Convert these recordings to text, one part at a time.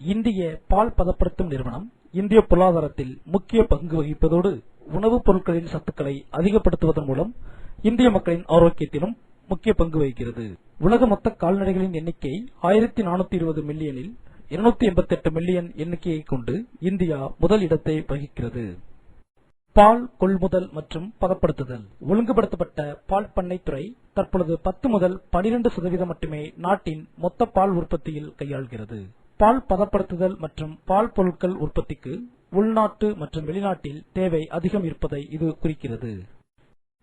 இந்திய பால் பதப்படுத்தும் நிறுவனம் இந்திய பொருளாதாரத்தில் முக்கிய பங்கு வகிப்பதோடு உணவுப் பொருட்களின் சத்துக்களை அதிகப்படுத்துவதன் மூலம் இந்திய மக்களின் ஆரோக்கியத்திலும் முக்கிய பங்கு வகிக்கிறது. உலக மொத்த கால்நடைகளின் எண்ணிக்கை 1420 மில்லியனில் 288 மில்லியன் எண்ணிக்கையை கொண்டு இந்தியா முதல் இடத்தை வகிக்கிறது. பால் கொள்முதல் மற்றும் பதப்படுத்துதல். ஒழுங்குபடுத்தப்பட்ட பால் பண்ணைத் துறை தற்பொழுது 10 முதல் 12 சதவீதம் மட்டுமே நாட்டின் மொத்த பால் உற்பத்தியில் கையாள்கிறது. பால் பதப்படுத்துதல் மற்றும் பால் பொருட்கள் உற்பத்திக்கு உள்நாட்டு மற்றும் வெளிநாட்டில் தேவை அதிகம் இருப்பதை இது குறிக்கிறது.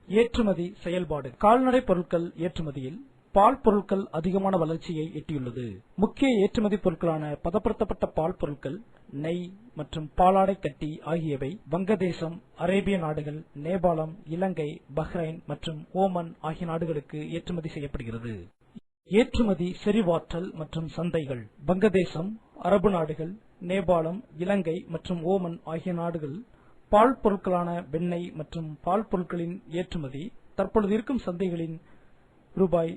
ஏற்றுமதி செயல்பாடு. கால்நடை பொருட்கள் ஏற்றுமதியில் பால் பொருட்கள் அதிகமான வளர்ச்சியை எட்டியுள்ளது. முக்கிய ஏற்றுமதி பொருட்களான பதப்படுத்தப்பட்ட பால் பொருட்கள் நெய் மற்றும் பாலாடை கட்டி ஆகியவை வங்கதேசம் அரேபிய நாடுகள் நேபாளம் இலங்கை பஹ்ரைன் மற்றும் ஓமன் ஆகிய நாடுகளுக்கு ஏற்றுமதி செய்யப்படுகிறது. ஏற்றுமதி செறிவாற்றல் மற்றும் சந்தைகள் வங்கதேசம் அரபு நாடுகள் நேபாளம் இலங்கை மற்றும் ஓமன் ஆகிய நாடுகள் பால் பொருட்களான வெண்ணெய் மற்றும் பால் பொருட்களின் ஏற்றுமதி தற்பொழுது இருக்கும் சந்தைகளின் ரூபாய்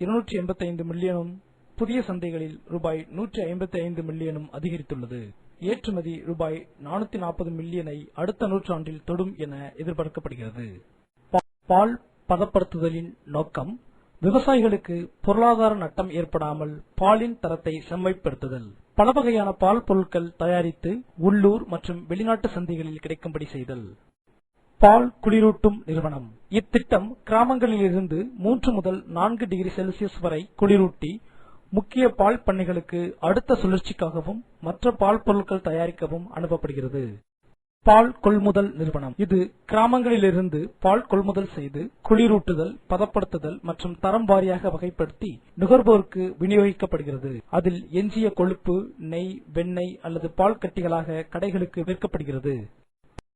285 மில்லியனும் புதிய சந்தைகளில் ரூபாய் 155 மில்லியனும் அதிகரித்துள்ளது. ஏற்றுமதி ரூபாய் 440 மில்லியனை அடுத்த நூற்றாண்டில் தொடும் என எதிர்பார்க்கப்படுகிறது. பால் பதப்படுத்துதலின் நோக்கம் விவசாயிகளுக்கு பொருளாதார நட்டம் ஏற்படாமல் பாலின் தரத்தை செம்மைப்படுத்துதல். பல வகையான பால் பொருட்கள் தயாரித்து உள்ளூர் மற்றும் வெளிநாட்டு சந்தைகளில் கிடைக்கும்படி செய்தல். பால் குளிரூட்டும் நிறுவனம். இத்திட்டம் கிராமங்களிலிருந்து மூன்று முதல் நான்கு டிகிரி செல்சியஸ் வரை குளிரூட்டி முக்கிய பால் பண்ணைகளுக்கு அடுத்த சுழற்சிக்காகவும் மற்ற பால் பொருட்கள் தயாரிக்கவும் அனுப்பப்படுகிறது. பால் கொள்முதல் நிறுவனம். இது கிராமங்களிலிருந்து பால் கொள்முதல் செய்து குளிரூட்டுதல் பதப்படுத்துதல் மற்றும் தரம் வாரியாக வகைப்படுத்தி நுகர்வோருக்கு விநியோகிக்கப்படுகிறது. அதில் எஞ்சிய கொழுப்பு நெய் வெண்ணெய் அல்லது பால் கட்டிகளாக கடைகளுக்கு விற்கப்படுகிறது.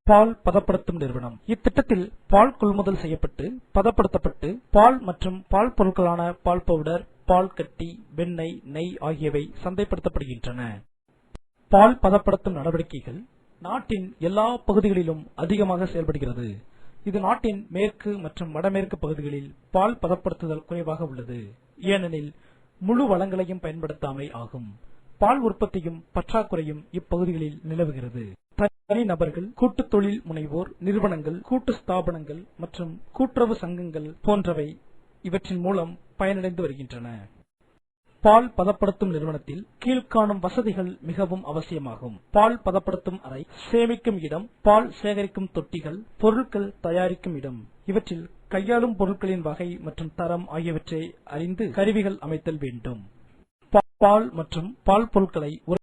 பால் பதப்படுத்தும் நிறுவனம். இத்திட்டத்தில் பால் கொள்முதல் செய்யப்பட்டு பதப்படுத்தப்பட்டு பால் மற்றும் பால் பொருட்களான பால் பவுடர் பால் கட்டி வெண்ணெய் நெய் ஆகியவை சந்தைப்படுத்தப்படுகின்றன. பால் பதப்படுத்தும் நடவடிக்கைகள் நாட்டின் எல்லா பகுதிகளிலும் அதிகமாக செயல்படுகிறது. இது நாட்டின் மேற்கு மற்றும் வடமேற்கு பகுதிகளில் பால் பதப்படுத்துதல் குறைவாக உள்ளது. ஏனெனில் முழு வளங்களையும் பயன்படுத்தாமை ஆகும். பால் உற்பத்தியும் பற்றாக்குறையும் இப்பகுதிகளில் நிலவுகிறது. தனி நபர்கள் கூட்டு தொழில் முனைவோர் நிறுவனங்கள் கூட்டு ஸ்தாபனங்கள் மற்றும் கூட்டுறவு சங்கங்கள் போன்றவை இவற்றின் மூலம் பயனடைந்து வருகின்றன. பால் பதப்படுத்தும் நிறுவனத்தில் கீழ்காணும் வசதிகள் மிகவும் அவசியமாகும். பால் பதப்படுத்தும் அறை சேமிக்கும் இடம் பால் சேகரிக்கும் தொட்டிகள் பொருட்கள் தயாரிக்கும் இடம். இவற்றில் கையாளும் பொருட்களின் வகை மற்றும் தரம் ஆகியவற்றை அறிந்து கருவிகள் அமைத்தல் வேண்டும். பால் மற்றும் பால் பொருட்களை